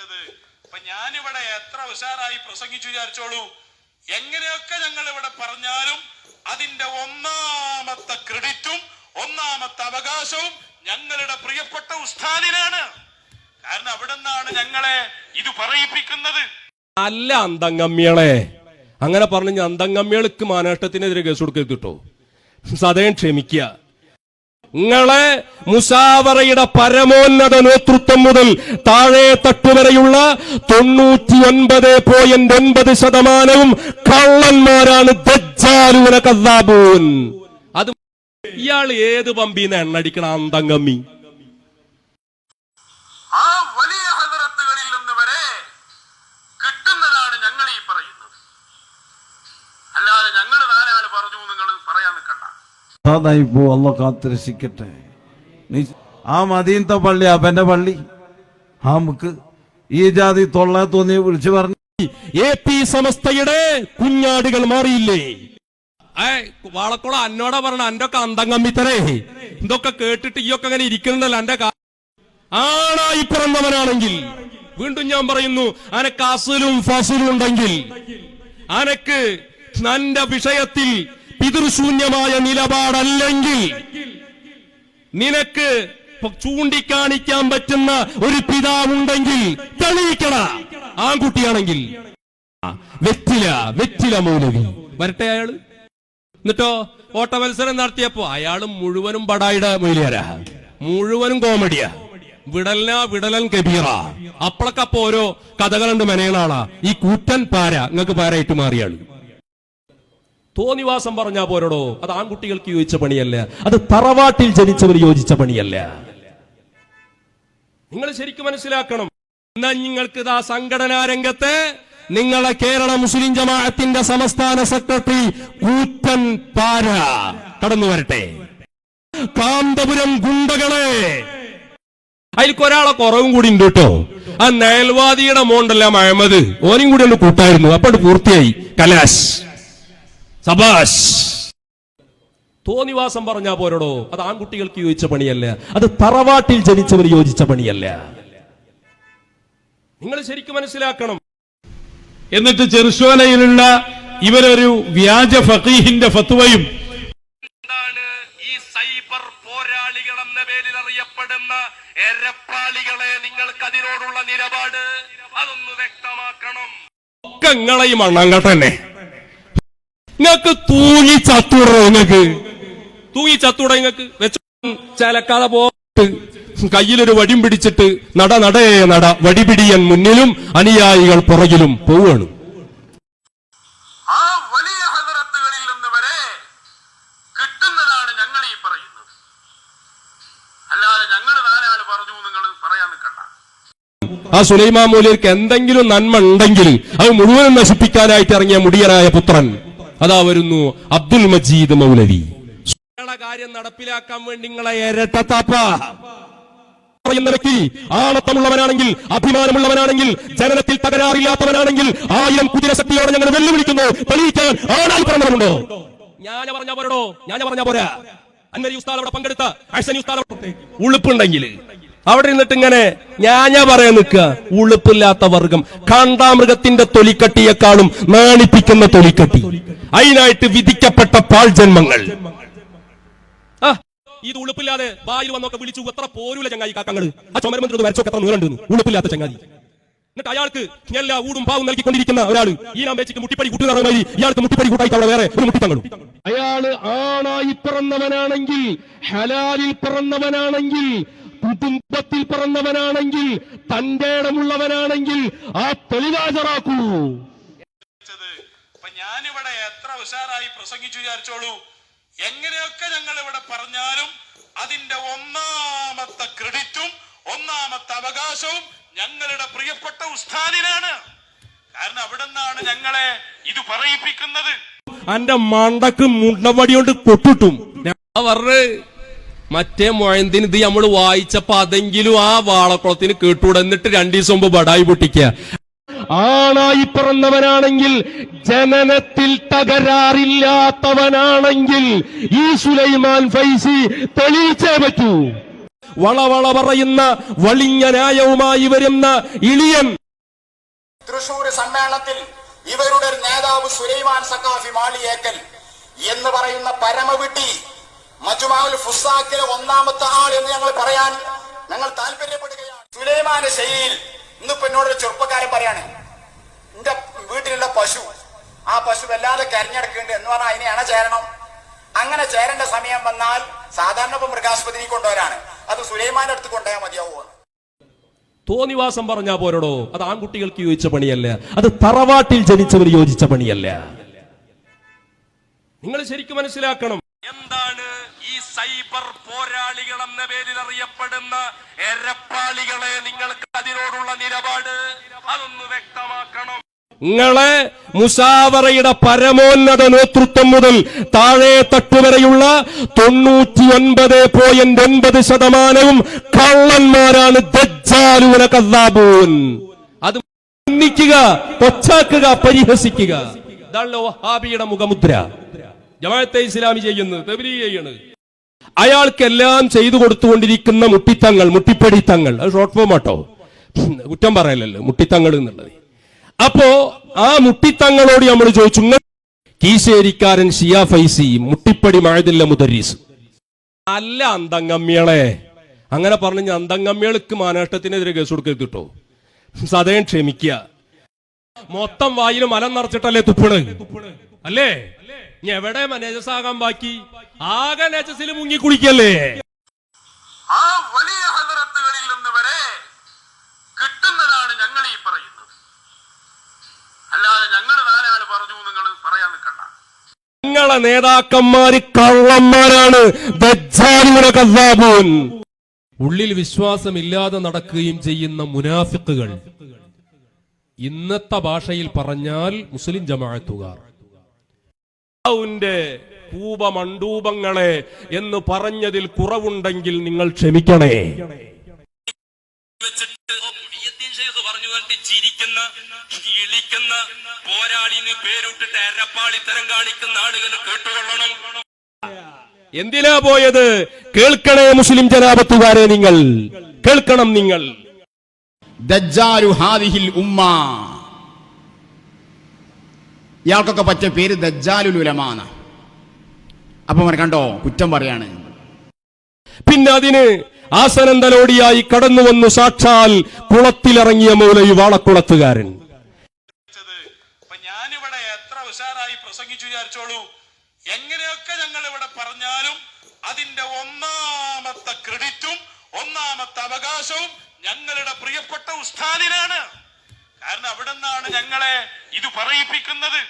ചോദിച്ചത് അപ്പൊ ഞാനിവിടെ എത്ര ഉഷാറായി പ്രസംഗിച്ചു വിചാരിച്ചോളൂ. എങ്ങനെയൊക്കെ ഞങ്ങൾ ഇവിടെ പറഞ്ഞാലും അതിന്റെ ഒന്നാമത്തെ ക്രെഡിറ്റും ഒന്നാമത്തെ അവകാശവും ഞങ്ങളുടെ പ്രിയപ്പെട്ട ഉസ്താദിനാണ്. കാരണം അവിടെ നിന്നാണ് ഞങ്ങളെ ഇത് പറയിപ്പിക്കുന്നത്. അല്ല അന്തംഗമ്യളെ. അങ്ങനെ പറഞ്ഞു അന്തംഗമ്യൾക്ക് മാനേഷ്ടത്തിനെതിരെ കേസ് കൊടുക്കരുത് കേട്ടോ. സദയം ക്ഷമിക്കുക. നിങ്ങളെ മുസാവറയുടെ പരമോന്നത നേതൃത്വം മുതൽ താഴെ തട്ടുവരെയുള്ള തൊണ്ണൂറ്റി ഒൻപത് പോയിന്റ് ഒൻപത് ശതമാനവും കള്ളന്മാരാണ് കദ്ദാബൂൻ. അത് ഇയാൾ ഏത് പമ്പീന്ന് എണ്ണടിക്കണ അന്തംഗമ്മി? ആ വലിയ ഹദറത്തുകളിൽ നിന്ന് വരെ ഞങ്ങൾ ഈ പറയുന്നത്. അല്ലാതെ ഞങ്ങൾ നാലാൾ പറഞ്ഞു നിങ്ങൾ പറയാൻ നിൽക്കണ്ട. അതായി പോ അല്ല കാത്തിരക്ഷിക്കട്ടെ. നീ ആ മദീനത്തെ പള്ളി അവന്റെ പള്ളി. ആ നമുക്ക് ഈ ജാതി തൊള്ള തോന്നി വിളിച്ചു പറഞ്ഞു എ പി സമസ്തയുടെ കുഞ്ഞാടികൾ മാറിയില്ലേ? ഏ വാളക്കുള അന്നോടാ പറഞ്ഞ അന്റെ ഒക്കെ അന്തംഗമ്മിത്തരേ. ഇതൊക്കെ കേട്ടിട്ട് ഈയൊക്കെ അങ്ങനെ ഇരിക്കുന്നുണ്ടല്ലോ എന്റെ ആണായി പിറന്നവനാണെങ്കിൽ. വീണ്ടും ഞാൻ പറയുന്നു അനക്ക് അസുലും ഫസുലും ഉണ്ടെങ്കിൽ. അനക്ക് നന്റെ വിഷയത്തിൽ പിതൃശൂന്യമായ നിലപാടല്ലെങ്കിൽ നിനക്ക് ചൂണ്ടിക്കാണിക്കാൻ പറ്റുന്ന ഒരു പിതാവുണ്ടെങ്കിൽ തെളിയിക്കണ ആൺകുട്ടിയാണെങ്കിൽ. വെറ്റില വെറ്റില മൗലവി. വരട്ടെ അയാൾ. എന്നിട്ടോ ഓട്ട മത്സരം നടത്തിയപ്പോ അയാൾ മുഴുവനും ബടായിയുടെ മൊയിലിയാരാ മുഴുവനും കോമഡിയാ. വിടലന വിടലൻ കബീറ. അപ്പളക്കപ്പോ ഓരോ കഥകളുണ്ട് മെനയുന്ന ഈ കൂറ്റൻ പാര നിങ്ങൾക്ക് പാരായിട്ട് മാറിയാൾ തോന്നിവാസം പറഞ്ഞാ പോരടോ. അത് ആൺകുട്ടികൾക്ക് യോജിച്ച പണിയല്ല. അത് തറവാട്ടിൽ ജനിച്ചവർ യോജിച്ച പണിയല്ല. നിങ്ങൾ ശരിക്കും മനസ്സിലാക്കണം. എന്നാൽ നിങ്ങൾക്ക് ഇതാ സംഘടനാ രംഗത്ത് നിങ്ങളെ കേരള മുസ്ലിം ജമാഅത്തിന്റെ സംസ്ഥാന സെക്രട്ടറി കൂറ്റൻ പാര കടന്നു വരട്ടെ. കാന്തപുരം ഗുണ്ടകളെ. അതിൽക്ക് ഒരാളെ കുറവും കൂടി ഉണ്ട് കേട്ടോ. ആ നയൽവാദിയുടെ മോണ്ടല്ല അഹമ്മദ്. ഓനും കൂടി ഒന്ന് കൂട്ടായിരുന്നു. അപ്പോൾ പൂർത്തിയായി. കലാശ്. സബാഷ്. തോന്നിവാസം പറഞ്ഞാ പോരടോ. അത് ആൺകുട്ടികൾക്ക് യോജിച്ച പണിയല്ല. അത് തറവാട്ടിൽ ജനിച്ചവർ യോജിച്ച പണിയല്ല. നിങ്ങൾ ശരിക്കും മനസ്സിലാക്കണം. എന്നിട്ട് ചെറുശോലയിലുള്ള ഇവരൊരു വ്യാജ ഫക്കീഹിന്റെ ഫത്വയും ഈ സൈബർ പോരാളികൾ എന്ന പേരിൽ അറിയപ്പെടുന്ന എരപ്പാളികളെ നിങ്ങൾക്ക് അതിനോടുള്ള നിലപാട്? അതൊന്ന് വ്യക്തമാക്കണം. ഒക്കെ നിങ്ങളെയും തന്നെ നിങ്ങൾക്ക് തൂങ്ങി ചത്തൂടോ നിങ്ങൾക്ക് തൂങ്ങി ചത്തുട നിങ്ങൾക്ക് വെച്ച ചലക്കാതെ പോയിട്ട് കയ്യിലൊരു വടിയും പിടിച്ചിട്ട് നട നടേ നട. വടിപിടിയൻ മുന്നിലും അനുയായികൾ പുറകിലും പോവാണ് ആ വലിയ ഹദറത്തുകളിൽ നിന്ന് വരെ കിട്ടുന്നതാണ് ഞങ്ങൾ ഈ പറയുന്നത്. അല്ലാതെ ഞങ്ങൾ പറഞ്ഞു നിങ്ങൾ പറയാൻ നിൽക്കണ്ട. ആ സുലൈമാൻ മൂലിയർക്ക് എന്തെങ്കിലും നന്മ ഉണ്ടെങ്കിൽ അത് മുഴുവനും നശിപ്പിക്കാനായിട്ട് ഇറങ്ങിയ മുടിയനായ പുത്രൻ അതാ വരുന്നു അബ്ദുൽ മജീദ് മൗലവി. കാര്യം നടപ്പിലാക്കാൻ വേണ്ടി നിങ്ങളെ ഇരട്ടത്താപ്പ പറയുന്ന വ്യക്തി ആണത്തമുള്ളവനാണെങ്കിൽ അഭിമാനമുള്ളവനാണെങ്കിൽ ജനനത്തിൽ തകരാറില്ലാത്തവനാണെങ്കിൽ ആയിരം കുതിര ശക്തിയോടെ ഞങ്ങൾ വെല്ലുവിളിക്കുന്നു. തെളിയിക്കാൻ ആണായി പറഞ്ഞവരുണ്ടോ? ഞാൻ പറഞ്ഞ പോരടോ ഞാൻ പറഞ്ഞ പോരാ. അന്നരി ഉസ്താദ് അവിടെ പങ്കെടുത്ത ഉളുപ്പുണ്ടെങ്കിൽ അവിടെ ഇരുന്നിട്ട് ഇങ്ങനെ ഞാൻ പറയാൻ നിൽക്കുക. ഉളുപ്പില്ലാത്ത വർഗം. കാണ്ടാമൃഗത്തിന്റെ തൊലിക്കട്ടിയെക്കാളും നാണിപ്പിക്കുന്ന തൊലിക്കട്ടി. അതിനായിട്ട് വിധിക്കപ്പെട്ട പാൾ ജന്മങ്ങൾ. ഇത് ഉളുപ്പില്ലാതെ വായിൽ വന്നൊക്കെ വിളിച്ചു എത്ര പോരൂല ചങ്ങായി കാക്കങ്ങൾ. ആ ചുമരമന്ത്രി വരച്ചൊക്കെ എത്ര നീളുണ്ട് ഉളുപ്പില്ലാത്ത ചങ്ങാതി എന്നിട്ട് അയാൾക്ക് എല്ലാ ഊടും പാവും നൽകിക്കൊണ്ടിരിക്കുന്ന ഒരാൾ ഈ നാം വെച്ചിട്ട് മുട്ടിപ്പടി കൂട്ടുകാരമായി ഇയാൾക്ക് മുട്ടിപ്പടി കൂട്ടായിട്ട് അവിടെ വേറെ ഒരു മുട്ടിത്തങ്ങളും. അയാൾ ആണായി പിറന്നവനാണെങ്കിൽ ഹലാലിൽ പിറന്നവനാണെങ്കിൽ കുടുംബത്തിൽ പിറന്നവനാണെങ്കിൽ തന്റെ ഇടമുള്ളവനാണെങ്കിൽ ആ തെളിവാചറാക്കൂ ഞാനിവിടെ എത്ര ഉഷാറായി പ്രസംഗിച്ചു വിചാരിച്ചോളൂ. എങ്ങനെയൊക്കെ ഞങ്ങൾ ഇവിടെ പറഞ്ഞാലും അതിന്റെ ഒന്നാമത്തെ ക്രെഡിറ്റും ഒന്നാമത്തെ അവകാശവും ഞങ്ങളുടെ പ്രിയപ്പെട്ട ഉസ്താദിനാണ്. കാരണം അവിടെ നിന്നാണ് ഞങ്ങളെ ഇത് പറയിപ്പിക്കുന്നത്. അന്റെ മണ്ടക്ക് മുണ്ടവടി കൊണ്ട് കൊട്ടിട്ടും. ഞാൻ പറഞ്ഞ് മറ്റേ മൊഴന്തിന് ഇത് നമ്മൾ വായിച്ചപ്പോ അതെങ്കിലും ആ വാളക്കുളത്തിന് കേട്ടൂടെ എന്നിട്ട് രണ്ടു ദിവസം മുമ്പ് ബടായി പൊട്ടിക്കുക. ആണായി പിറന്നവനാണെങ്കിൽ ജനനത്തിൽ തകരാറില്ലാത്തവനാണെങ്കിൽ ഈ സുലൈമാൻ ഫൈസി തെളിയിച്ചേ പറ്റൂ. വളവള പറയുന്ന വളിഞ്ഞ ന്യായവുമായി വരുന്ന ഇളിയൻ. തൃശൂർ സമ്മേളനത്തിൽ ഇവരുടെ നേതാവ് സുലൈമാൻ സക്കാഫി മാളിയേക്കൽ എന്ന് പറയുന്ന പരമവിട്ടി മജുമാവുൽ ഫുസാക്കിലെ ഒന്നാമത്തെ ആൾ എന്ന് ഞങ്ങൾ പറയാൻ ഞങ്ങൾ താല്പര്യപ്പെടുകയാണ്. സുലൈമാന്റെ ശൈലിയിൽ ഇന്നിപ്പോ എന്നോടൊരു ചെറുപ്പക്കാരൻ പറയാണ് എന്റെ വീട്ടിലുള്ള പശു ആ പശു വല്ലാതെ കരഞ്ഞെടുക്കുന്നുണ്ട് എന്ന് പറഞ്ഞാൽ അതിനെ അണ ചേരണം? അങ്ങനെ ചേരേണ്ട സമയം വന്നാൽ സാധാരണ ഇപ്പൊ മൃഗാസ്പത്രി കൊണ്ടുവരാണ്. അത് സുലൈമാന്റെ അടുത്ത് കൊണ്ടുപോയാൽ മതിയാവുമോ തോന്നിവാസം പറഞ്ഞാ പോരടോ അത് ആൺകുട്ടികൾക്ക് യോജിച്ച പണിയല്ല അത് തറവാട്ടിൽ ജനിച്ചവർ യോജിച്ച പണിയല്ല. നിങ്ങൾ ശരിക്കും മനസ്സിലാക്കണം എന്താണ് ഈ സൈബർ പോരാളികൾ എന്ന പേരിൽ അറിയപ്പെടുന്ന എരപ്പാളികളെ നിങ്ങൾക്ക് അതിനോടുള്ള നിലപാട്? അതൊന്ന് വ്യക്തമാക്കണം. നിങ്ങളെ മുസാവറയുടെ പരമോന്നത നേതൃത്വം മുതൽ താഴെ തട്ടുവരെയുള്ള തൊണ്ണൂറ്റി ഒൻപത് പോയിന്റ് ഒൻപത് ശതമാനവും കള്ളന്മാരാണ് ദജ്ജാലൂന അത് നിന്ദിക്കുക പൊച്ചാക്കുക പരിഹസിക്കുക. ഇതാണല്ലോ ഹാബിയുടെ മുഖമുദ്ര. ജമാഅത്തെ ഇസ്ലാമി ചെയ്യുന്നത് തെബലീ ചെയ്യണ് അയാൾക്കെല്ലാം ചെയ്തു കൊടുത്തുകൊണ്ടിരിക്കുന്ന മുട്ടിത്തങ്ങൾ മുട്ടിപ്പടിത്തങ്ങൾ. അത് ഷോർട്ട് ഫോം ആട്ടോ. കുറ്റം പറയലല്ലോ മുട്ടിത്തങ്ങൾ എന്നുള്ളത്. അപ്പോ ആ മുട്ടിത്തങ്ങളോട് നമ്മൾ ചോദിച്ചു കീശേരിക്കാരൻ ഷിയ ഫൈസി മുട്ടിപ്പടി മഴതില്ല മുദരീസ്. അല്ല അന്തങ്ങമ്മികളെ അങ്ങനെ പറഞ്ഞു അന്തങ്ങമ്മികൾക്ക് മാനേഷ്ടത്തിനെതിരെ കേസ് കൊടുക്കരുത് കിട്ടോ. സദയം ക്ഷമിക്കുക മൊത്തം വായിൽ മലം നിറച്ചിട്ടല്ലേ തുപ്പണ്? അല്ലേ? ഇനി എവിടെ നജസാകാൻ ബാക്കി? ആകെ നജസിൽ മുങ്ങി കുളിക്കല്ലേ? ആ വലിയ ഹലറത്തുകളിൽ നിന്ന് വരെ കിട്ടുന്നതാണ് ഞങ്ങൾ ഈ പറയുന്നത്. അല്ലാതെ ഞങ്ങൾ നാലാൾ പറഞ്ഞു നിങ്ങൾ പറയാൻ നിൽക്കണ്ട. ഞങ്ങളെ നേതാക്കന്മാര് കള്ളന്മാരാണ്. ഉള്ളിൽ വിശ്വാസമില്ലാതെ നടക്കുകയും ചെയ്യുന്ന മുനാഫിക്കുകൾ ഇന്നത്തെ ഭാഷയിൽ പറഞ്ഞാൽ മുസ്ലിം ജമാഅത്തുകാർ. ന്റെ കൂപമണ്ഡൂപങ്ങളെ എന്ന് പറഞ്ഞതിൽ കുറവുണ്ടെങ്കിൽ നിങ്ങൾ ക്ഷമിക്കണേ. വെച്ചിട്ട് മുഹിയുദ്ദീൻ ഷെയ്ഖ് പറഞ്ഞു പറഞ്ഞിട്ട് ചിരിക്കുന്ന ഇളിക്കുന്ന പോരാളിന് പേരിട്ടിട്ട് എരപ്പാളിത്തരം കാണിക്കുന്ന ആളുകൾ കേട്ടുകൊള്ളണം. എന്തിനാ പോയത്? കേൾക്കണേ മുസ്ലിം ജനാപത്തുകാരെ നിങ്ങൾ. കേൾക്കണം നിങ്ങൾ. ദജ്ജാരു ഹാദിഹിൽ ഉമ്മ. ഇയാൾക്കൊക്കെ പറ്റിയ പേര് ദജ്ജാലുൽ ഉലമാണ് അപ്പൊ അവൻ കണ്ടോ കുറ്റം പറയാണ്. പിന്നെ അതിന് ആസനന്തലോടിയായി കടന്നു വന്നു സാക്ഷാൽ കുളത്തിലിറങ്ങിയ മൗലവി വാളക്കുളത്തുകാരൻ. ഞാനിവിടെ എത്ര ഉഷാറായി പ്രസംഗിച്ചു വിചാരിച്ചോളൂ? എങ്ങനെയൊക്കെ ഞങ്ങൾ ഇവിടെ പറഞ്ഞാലും അതിന്റെ ഒന്നാമത്തെ ക്രെഡിറ്റും ഒന്നാമത്തെ അവകാശവും ഞങ്ങളുടെ പ്രിയപ്പെട്ട ഉസ്താദിനാണ്. കാരണം അവിടെ നിന്നാണ് ഞങ്ങളെ ഇത് പറയിപ്പിക്കുന്നത്.